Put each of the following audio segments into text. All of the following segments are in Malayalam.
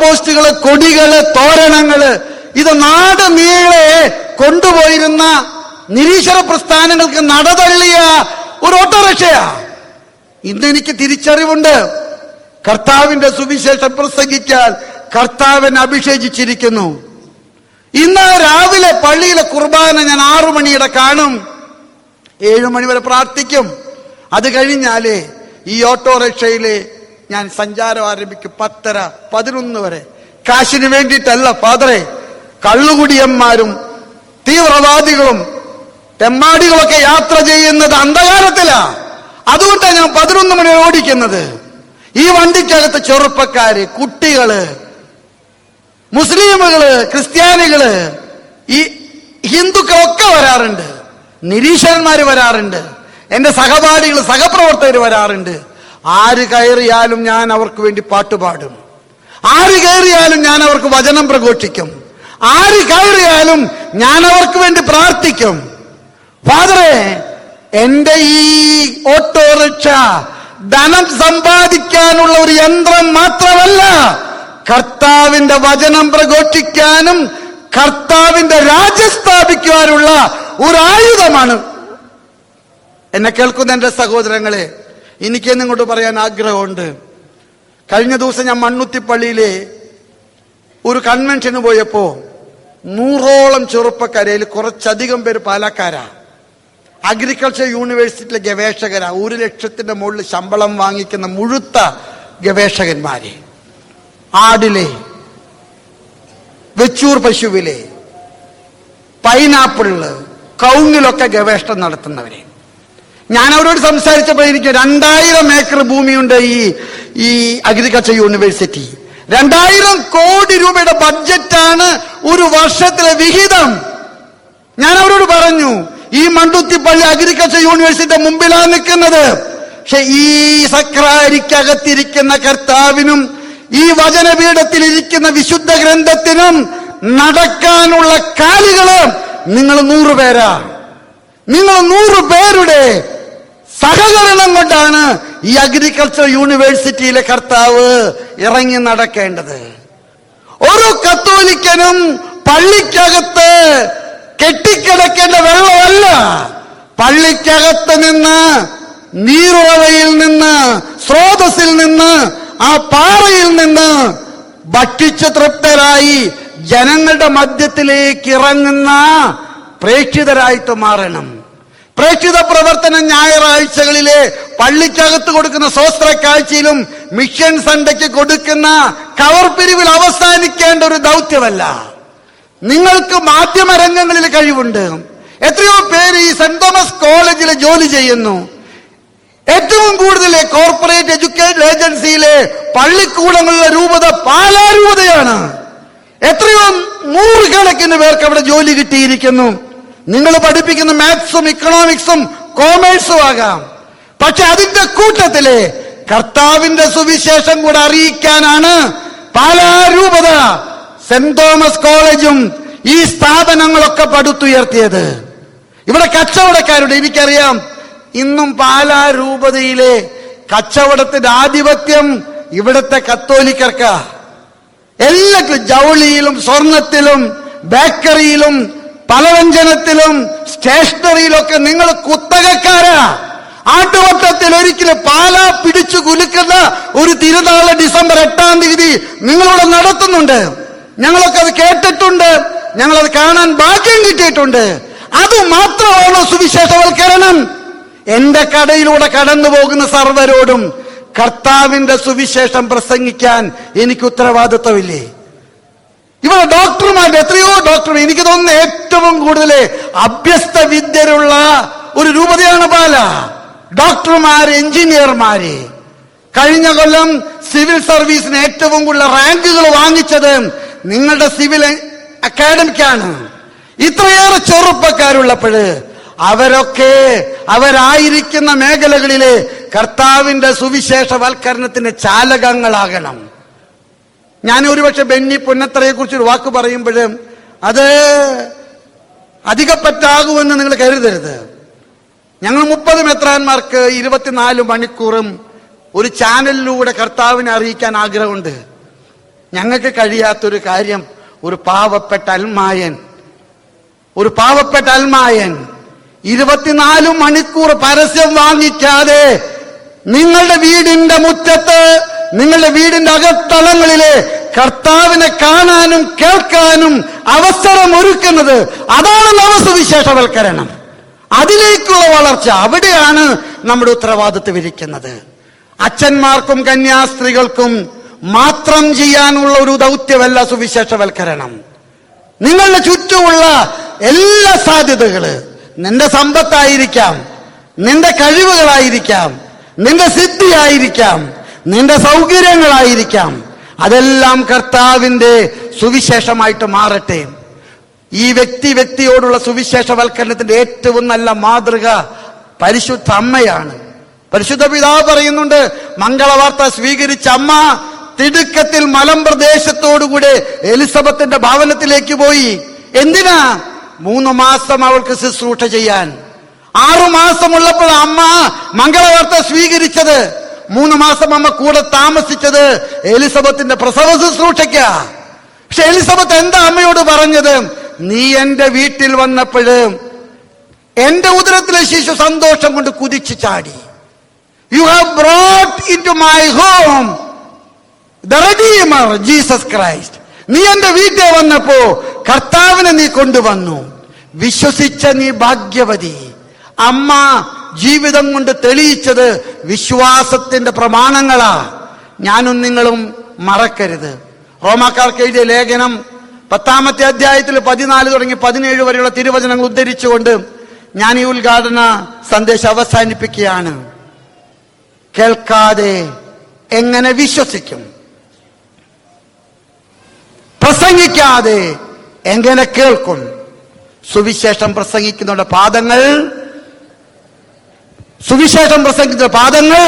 പോസ്റ്റുകൾ കൊടികൾ തോരണങ്ങൾ ഇത് നാട് നീളെ കൊണ്ടുപോയിരുന്ന നിരീശ്വര പ്രസ്ഥാനങ്ങൾക്ക് നടതള്ളിയ ഒരു ഓട്ടോറിക്ഷയാ. ഇന്ന് എനിക്ക് തിരിച്ചറിവുണ്ട്. കർത്താവിന്റെ സുവിശേഷം പ്രസംഗിച്ചാൽ കർത്താവൻ അഭിഷേചിച്ചിരിക്കുന്നു. ഇന്ന് രാവിലെ പള്ളിയിലെ കുർബാന ഞാൻ ആറു മണിയുടെ കാണും. ഏഴു മണി വരെ പ്രാർത്ഥിക്കും. അത് കഴിഞ്ഞാലേ ഈ ഓട്ടോറിക്ഷയിൽ ഞാൻ സഞ്ചാരം ആരംഭിക്കും പത്തര പതിനൊന്ന് വരെ. കാശിന് വേണ്ടിയിട്ടല്ല ഫാദറെ. കള്ളുകുടിയന്മാരും തീവ്രവാദികളും തെമ്മാടികളൊക്കെ യാത്ര ചെയ്യുന്നത് അന്ധകാരത്തിലാ. അതുകൊണ്ടാണ് ഞാൻ പതിനൊന്ന് മണി ഓടിക്കുന്നത്. ഈ വണ്ടിക്കകത്ത് ചെറുപ്പക്കാര് കുട്ടികൾ മുസ്ലിമുകൾ ക്രിസ്ത്യാനികൾ ഈ ഹിന്ദുക്കളൊക്കെ വരാറുണ്ട്. നിരീക്ഷകന്മാര് വരാറുണ്ട്. എന്റെ സഹപാഠികൾ സഹപ്രവർത്തകർ വരാറുണ്ട്. ആര് കയറിയാലും ഞാൻ അവർക്ക് വേണ്ടി പാട്ടുപാടും ആര് കയറിയാലും ഞാൻ അവർക്ക് വചനം പ്രഘോഷിക്കും. ആര് കയറിയാലും ഞാൻ അവർക്ക് വേണ്ടി പ്രാർത്ഥിക്കും. ഫാദറെ എന്റെ ഈ ഓട്ടോറിക്ഷ ധനം സമ്പാദിക്കാനുള്ള ഒരു യന്ത്രം മാത്രമല്ല കർത്താവിന്റെ വചനം പ്രഘോഷിക്കാനും കർത്താവിന്റെ രാജ്യം സ്ഥാപിക്കുവാനുള്ള ഒരു ആയുധമാണ് എന്നെ കേൾക്കുന്ന എന്റെ സഹോദരങ്ങളെ എനിക്ക് നിങ്ങോട്ട് പറയാൻ ആഗ്രഹമുണ്ട്. കഴിഞ്ഞ ദിവസം ഞാൻ മണ്ണുത്തിപ്പള്ളിയിലെ ഒരു കൺവെൻഷന് പോയപ്പോ നൂറോളം ചെറുപ്പക്കാരയിൽ കുറച്ചധികം പേര് പാലക്കാരാ. അഗ്രികൾച്ചർ യൂണിവേഴ്സിറ്റിയിലെ ഗവേഷകരാ. ഒരു ലക്ഷത്തിന്റെ മുകളിൽ ശമ്പളം വാങ്ങിക്കുന്ന മുഴുത്ത ഗവേഷകന്മാരെ. ആടിലെ വെച്ചൂർ പശുവിലെ പൈനാപ്പിളിൽ കൗങ്ങിലൊക്കെ ഗവേഷണം നടത്തുന്നവരെ. ഞാൻ അവരോട് സംസാരിച്ചപ്പോൾ എനിക്ക് രണ്ടായിരം ഏക്കർ ഭൂമിയുണ്ട് ഈ ഈ അഗ്രികൾച്ചർ യൂണിവേഴ്സിറ്റി. രണ്ടായിരം കോടി രൂപയുടെ ബഡ്ജറ്റാണ് ഒരു വർഷത്തിലെ വിഹിതം. ഞാൻ അവരോട് പറഞ്ഞു ഈ മണ്ടുത്തിപ്പള്ളി അഗ്രികൾച്ചർ യൂണിവേഴ്സിറ്റിയുടെ മുമ്പിലാണ് നിൽക്കുന്നത്. പക്ഷെ ഈ സക്രാരിക്കകത്തിരിക്കുന്ന കർത്താവിനും ഈ വചനപീഠത്തിൽ ഇരിക്കുന്ന വിശുദ്ധ ഗ്രന്ഥത്തിനും നടക്കാനുള്ള കാലുകൾ നിങ്ങൾ നൂറുപേരാ നിങ്ങൾ നൂറ് പേരുടെ സഹകരണം കൊണ്ടാണ് ഈ അഗ്രികൾച്ചർ യൂണിവേഴ്സിറ്റിയിലെ കർത്താവ് ഇറങ്ങി നടക്കേണ്ടത്. ഒരു കത്തോലിക്കനും പള്ളിക്കകത്ത് കെട്ടിക്കിടക്കേണ്ട വെള്ളമല്ല. പള്ളിക്കകത്ത് നിന്ന് നീറുറവയിൽ നിന്ന് സ്രോതസ്സിൽ നിന്ന് ആ പാറയിൽ നിന്ന് ഭക്ഷിച്ച് തൃപ്തരായി ജനങ്ങളുടെ മധ്യത്തിലേക്ക് ഇറങ്ങുന്ന പ്രേക്ഷിതരായിട്ട് മാറണം. പ്രേക്ഷിത പ്രവർത്തന ഞായറാഴ്ചകളിലെ പള്ളിക്കകത്ത് കൊടുക്കുന്ന സ്വസ്ത്ര കാഴ്ചയിലും മിഷൻ സൺഡയ്ക്ക് കൊടുക്കുന്ന കവർ പിരിവിൽ അവസാനിക്കേണ്ട ഒരു ദൗത്യമല്ല. നിങ്ങൾക്ക് മാധ്യമരംഗങ്ങളിൽ കഴിവുണ്ട്. എത്രയോ പേര് ഈ സെന്റ് തോമസ് കോളേജിൽ ജോലി ചെയ്യുന്നു. ഏറ്റവും കൂടുതൽ കോർപ്പറേറ്റ് എഡ്യൂക്കേഷൻ ഏജൻസിയിലെ പള്ളിക്കൂടങ്ങളിലെ രൂപത പാലാരൂപതയാണ്. എത്രയോ നൂറുകണക്കിന് പേർക്ക് അവിടെ ജോലി കിട്ടിയിരിക്കുന്നു. നിങ്ങൾ പഠിപ്പിക്കുന്ന മാത്സും ഇക്കണോമിക്സും കോമേഴ്സും ആകാം. പക്ഷെ അതിന്റെ കൂട്ടത്തിൽ കർത്താവിന്റെ സുവിശേഷം കൂടെ അറിയിക്കാനാണ് പാലാ രൂപത സെന്റ് തോമസ് കോളേജും ഈ സ്ഥാപനങ്ങളൊക്കെ പടുത്തുയർത്തിയത്. ഇവിടെ കച്ചവടക്കാരുടെ എനിക്കറിയാം ഇന്നും പാലാ രൂപതയിലെ കച്ചവടത്തിന്റെ ആധിപത്യം ഇവിടത്തെ കത്തോലിക്കർക്ക. എല്ലാ ജൗളിയിലും സ്വർണത്തിലും ബേക്കറിയിലും പലവ്യഞ്ജനത്തിലും സ്റ്റേഷനറിയിലൊക്കെ നിങ്ങൾ കുത്തകക്കാരാ. ആട്ടുവട്ടത്തിൽ ഒരിക്കലും പാല പിടിച്ചു കുലുക്കുന്ന ഒരു തിരുനാൾ ഡിസംബർ എട്ടാം തീയതി നിങ്ങളിവിടെ നടത്തുന്നുണ്ട്. ഞങ്ങളൊക്കെ അത് കേട്ടിട്ടുണ്ട്. ഞങ്ങളത് കാണാൻ ഭാഗ്യം കിട്ടിയിട്ടുണ്ട്. അത് മാത്രമാണ് സുവിശേഷവൽക്കരണം? എന്റെ കടയിലൂടെ കടന്നു പോകുന്ന സർവരോടും കർത്താവിന്റെ സുവിശേഷം പ്രസംഗിക്കാൻ എനിക്ക് ഉത്തരവാദിത്വമില്ലേ? ഇവിടെ ഡോക്ടർമാരുടെ എത്രയോ ഡോക്ടർ എനിക്ക് തോന്നുന്ന ഏറ്റവും കൂടുതൽ അഭ്യസ്ത വിദ്യരുള്ള ഒരു രൂപതയാണ് പാല ഡോക്ടർമാര് എഞ്ചിനീയർമാര്. കഴിഞ്ഞ കൊല്ലം സിവിൽ സർവീസിന് ഏറ്റവും കൂടുതൽ റാങ്കുകൾ വാങ്ങിച്ചത് നിങ്ങളുടെ സിവിൽ അക്കാഡമിക്കാണ്. ഇത്രയേറെ ചെറുപ്പക്കാരുള്ളപ്പോഴ് അവരൊക്കെ അവരായിരിക്കുന്ന മേഖലകളിലെ കർത്താവിന്റെ സുവിശേഷവൽക്കരണത്തിന്റെ ചാലകങ്ങളാകണം. ഞാൻ ഒരുപക്ഷെ ബെന്നി പുന്നത്രയെ കുറിച്ച് ഒരു വാക്ക് പറയുമ്പോഴും അത് അധികപ്പറ്റാകുമെന്ന് നിങ്ങൾ കരുതരുത്. ഞങ്ങൾ മുപ്പത് മെത്രാന്മാർക്ക് ഇരുപത്തിനാല് മണിക്കൂറും ഒരു ചാനലിലൂടെ കർത്താവിനെ അറിയിക്കാൻ ആഗ്രഹമുണ്ട്. ഞങ്ങൾക്ക് കഴിയാത്തൊരു കാര്യം ഒരു പാവപ്പെട്ട അൽമായൻ ഒരു പാവപ്പെട്ട അൽമായൻ ഇരുപത്തിനാല് മണിക്കൂർ പരസ്യം വാങ്ങിക്കാതെ നിങ്ങളുടെ വീടിന്റെ മുറ്റത്ത് നിങ്ങളുടെ വീടിന്റെ അകത്തളങ്ങളിലെ കർത്താവിനെ കാണാനും കേൾക്കാനും അവസരം ഒരുക്കുന്നത് അതാണ് നവസുവിശേഷവൽക്കരണം. അതിലേക്കുള്ള വളർച്ച അവിടെയാണ് നമ്മുടെ ഉത്തരവാദിത്വം ഇരിക്കുന്നത്. അച്ഛന്മാർക്കും കന്യാസ്ത്രീകൾക്കും മാത്രം ചെയ്യാനുള്ള ഒരു ദൗത്യമല്ല സുവിശേഷവൽക്കരണം. നിങ്ങളുടെ ചുറ്റുമുള്ള എല്ലാ സാധ്യതകൾ നിന്റെ സമ്പത്തായിരിക്കാം നിന്റെ കഴിവുകളായിരിക്കാം നിന്റെ സിദ്ധിയായിരിക്കാം നിന്റെ സൗകര്യങ്ങളായിരിക്കാം. അതെല്ലാം കർത്താവിന്റെ സുവിശേഷമായിട്ട് മാറട്ടെ. ഈ വ്യക്തി വ്യക്തിയോടുള്ള സുവിശേഷവൽക്കരണത്തിന്റെ ഏറ്റവും നല്ല മാതൃക പരിശുദ്ധ അമ്മയാണ്. പരിശുദ്ധ പിതാവ് പറയുന്നുണ്ട് മംഗളവാർത്ത സ്വീകരിച്ച അമ്മ തിടുക്കത്തിൽ മലമ്പ്രദേശത്തോടുകൂടെ എലിസബത്തിന്റെ ഭവനത്തിലേക്ക് പോയി. എന്തിനാ? മൂന്ന് മാസം അവൾക്ക് ശുശ്രൂഷ ചെയ്യാൻ. ആറു മാസമുള്ളപ്പോൾ അമ്മ മംഗളവാർത്ത സ്വീകരിച്ചത്. മൂന്ന് മാസം അമ്മ കൂടെ താമസിച്ചത് എലിസബത്തിന്റെ പ്രസവ ശുശ്രൂഷയ്ക്ക. പക്ഷെ എലിസബത്ത് എന്താ അമ്മയോട് പറഞ്ഞത്? നീ എന്റെ വീട്ടിൽ വന്നപ്പോഴ് എന്റെ ഉദരത്തിലെ ശിശു സന്തോഷം കൊണ്ട് കുതിച്ചു ചാടി. You have brought into my home Jesus Christ നീ എന്റെ വീട്ടിൽ വന്നപ്പോ കർത്താവിനെ നീ കൊണ്ടുവന്നു. വിശ്വസിച്ച നീ ഭാഗ്യവതി. അമ്മ ജീവിതം കൊണ്ട് തെളിയിച്ചത് വിശ്വാസത്തിന്റെ പ്രമാണങ്ങളാ. ഞാനും നിങ്ങളും മറക്കരുത്. റോമാക്കാർക്ക് എഴുതിയ ലേഖനം പത്താമത്തെ അധ്യായത്തിൽ പതിനാല് തുടങ്ങി പതിനേഴ് വരെയുള്ള തിരുവചനങ്ങൾ ഉദ്ധരിച്ചുകൊണ്ട് ഞാൻ ഈ ഉദ്ഘാടന സന്ദേശം അവസാനിപ്പിക്കുകയാണ്. കേൾക്കാതെ എങ്ങനെ വിശ്വസിക്കും? പ്രസംഗിക്കാതെ എങ്ങനെ കേൾക്കും? സുവിശേഷം പ്രസംഗിക്കുന്നവരുടെ പാദങ്ങൾ സുവിശേഷം പ്രസംഗിച്ച പാദങ്ങൾ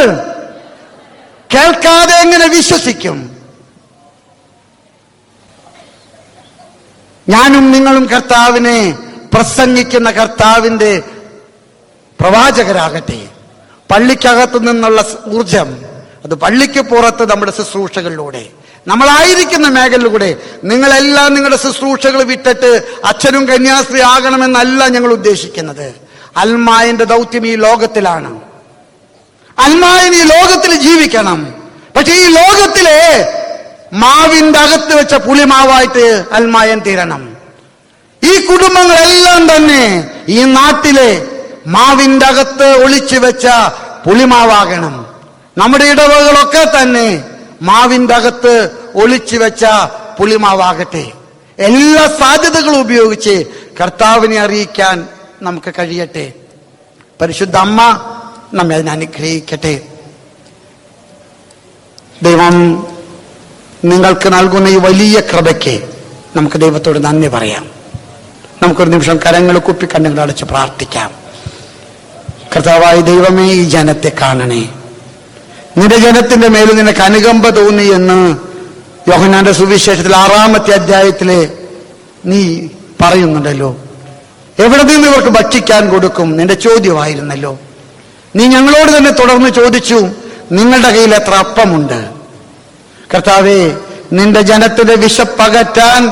കേൾക്കാതെ എങ്ങനെ വിശ്വസിക്കും? ഞാനും നിങ്ങളും കർത്താവിനെ പ്രസംഗിക്കുന്ന കർത്താവിന്റെ പ്രവാചകരാകട്ടെ. പള്ളിക്കകത്തു നിന്നുള്ള ഊർജം അത് പള്ളിക്ക് പുറത്ത് നമ്മുടെ ശുശ്രൂഷകളിലൂടെ നമ്മളായിരിക്കുന്ന മേഖലയിലൂടെ നിങ്ങളെല്ലാം നിങ്ങളുടെ ശുശ്രൂഷകൾ വിട്ടിട്ട് അച്ഛനും കന്യാസ്ത്രീ ആകണമെന്നല്ല ഞങ്ങൾ ഉദ്ദേശിക്കുന്നത്. അൽമായന്റെ ദൗത്യം ഈ ലോകത്തിലാണ്. അൽമായൻ ഈ ലോകത്തിൽ ജീവിക്കണം. പക്ഷെ ഈ ലോകത്തിലെ മാവിന്റെ അകത്ത് വെച്ച പുളിമാവായിട്ട് അൽമായൻ തീരണം. ഈ കുടുംബങ്ങളെല്ലാം തന്നെ ഈ നാട്ടിലെ മാവിന്റെ അകത്ത് ഒളിച്ചു വെച്ച പുളിമാവാകണം. നമ്മുടെ ഇടവകളൊക്കെ തന്നെ മാവിന്റെ അകത്ത് ഒളിച്ചു വെച്ച പുളിമാവാകട്ടെ. എല്ലാ സാധ്യതകളും ഉപയോഗിച്ച് കർത്താവിനെ അറിയിക്കാൻ നമുക്ക് കഴിയട്ടെ. പരിശുദ്ധ അമ്മ നമ്മെ അതിനെ അനുഗ്രഹിക്കട്ടെ. ദൈവം നിങ്ങൾക്ക് നൽകുന്ന ഈ വലിയ കൃപയ്ക്ക് നമുക്ക് ദൈവത്തോട് നന്ദി പറയാം. നമുക്കൊരു നിമിഷം കരങ്ങൾ കുപ്പി കണ്ണുകൾ അടച്ച് പ്രാർത്ഥിക്കാം. കർത്താവായ ദൈവമേ ഈ ജനത്തെ കാണണേ. നിന്റെ ജനത്തിന്റെ മേൽ നിനക്ക് അനുകമ്പ തോന്നി എന്ന് യോഹനാന്റെ സുവിശേഷത്തിൽ ആറാമത്തെ അധ്യായത്തിലെ നീ പറയുന്നുണ്ടല്ലോ. എവിടെ നിന്ന് ഇവർക്ക് ഭക്ഷിക്കാൻ കൊടുക്കും? നിന്റെ ചോദ്യമായിരുന്നല്ലോ. നീ ഞങ്ങളോട് തന്നെ തുടർന്ന് ചോദിച്ചു നിങ്ങളുടെ കയ്യിൽ എത്ര അപ്പമുണ്ട്? കർത്താവേ നിന്റെ ജനത്തിന്റെ വിശപ്പകറ്റാൻ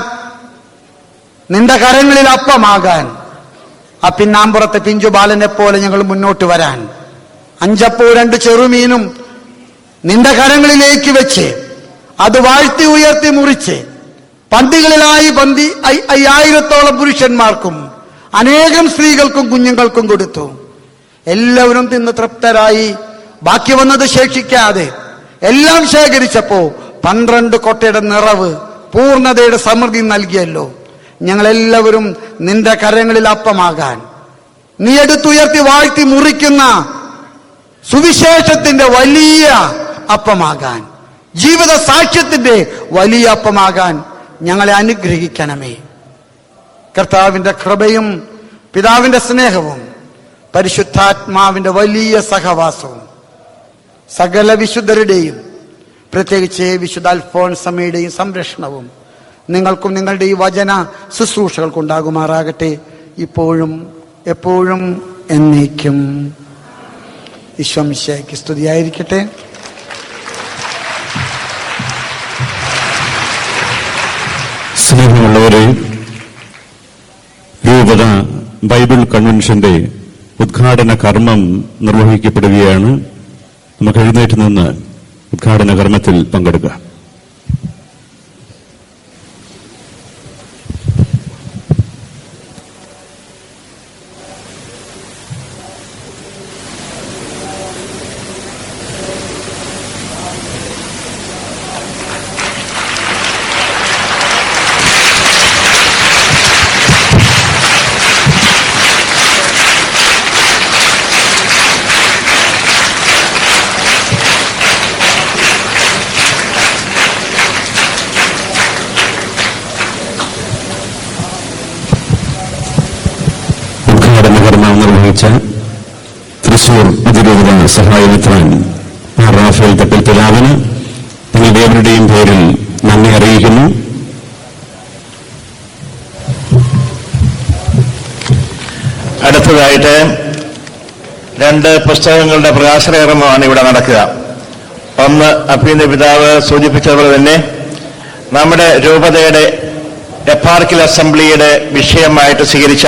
നിന്റെ കരങ്ങളിൽ അപ്പമാകാൻ ആ പിന്നാമ്പുറത്തെ പിഞ്ചു ബാലനെ പോലെ ഞങ്ങൾ മുന്നോട്ട് വരാൻ. അഞ്ചപ്പോ രണ്ട് ചെറുമീനും നിന്റെ കരങ്ങളിലേക്ക് വെച്ച് അത് വാഴ്ത്തി ഉയർത്തി മുറിച്ച് പന്തികളിലായി പന്തി അയ്- അയ്യായിരത്തോളം പുരുഷന്മാർക്കും അനേകം സ്ത്രീകൾക്കും കുഞ്ഞുങ്ങൾക്കും കൊടുത്തു. എല്ലാവരും തിന്ന് തൃപ്തരായി. ബാക്കി വന്നത് ശേഷിക്കാതെ എല്ലാം ശേഖരിച്ചപ്പോ പന്ത്രണ്ട് കൊട്ടയുടെ നിറവ് പൂർണതയുടെ സമൃദ്ധി നൽകിയല്ലോ. ഞങ്ങളെല്ലാവരും നിന്റെ കരങ്ങളിൽ അപ്പമാകാൻ. നീ എടുത്തുയർത്തി വാഴ്ത്തി മുറിക്കുന്ന സുവിശേഷത്തിന്റെ വലിയ അപ്പമാകാൻ. ജീവിത സാക്ഷ്യത്തിന്റെ വലിയ അപ്പമാകാൻ ഞങ്ങളെ അനുഗ്രഹിക്കണമേ. കർത്താവിന്റെ കൃപയും പിതാവിന്റെ സ്നേഹവും പരിശുദ്ധാത്മാവിന്റെ വലിയ സഹവാസവും സകല വിശുദ്ധരുടെയും പ്രത്യേകിച്ച് വിശുദ്ധ അൽഫോൺസമ്മയുടെയും സംരക്ഷണവും നിങ്ങൾക്കും നിങ്ങളുടെ ഈ വചന ശുശ്രൂഷകൾക്കുണ്ടാകുമാറാകട്ടെ. ഇപ്പോഴും എപ്പോഴും എന്നേക്കും. ഈശ്വംശയ്ക്ക് സ്തുതിയായിരിക്കട്ടെ. സ്നേഹമുള്ളവരെ രൂപത ബൈബിൾ കൺവെൻഷന്റെ ഉദ്ഘാടന കർമ്മം നിർവഹിക്കപ്പെടുകയാണ്. നമുക്ക് എഴുന്നേറ്റ് നിന്ന് ഉദ്ഘാടന കർമ്മത്തിൽ പങ്കെടുക്കാം ഉദ്ഘാടന കർമ്മം നിർവഹിച്ച തൃശൂർ അതിരൂപത സഹായമിത്രാൻ റാഫേൽ തപ്പിൽ പിലാവിന് നിങ്ങളുടെ പേരിൽ നന്ദി അറിയിക്കുന്നു. അടുത്തതായിട്ട് രണ്ട് പുസ്തകങ്ങളുടെ പ്രകാശനകർമ്മമാണ് ഇവിടെ നടക്കുക. ഒന്ന് അഭിനന്ദ പിതാവ് സൂചിപ്പിച്ചതുപോലെ തന്നെ നമ്മുടെ രൂപതയുടെ എപ്പാർക്കിൽ അസംബ്ലിയുടെ വിഷയമായിട്ട് സ്വീകരിച്ച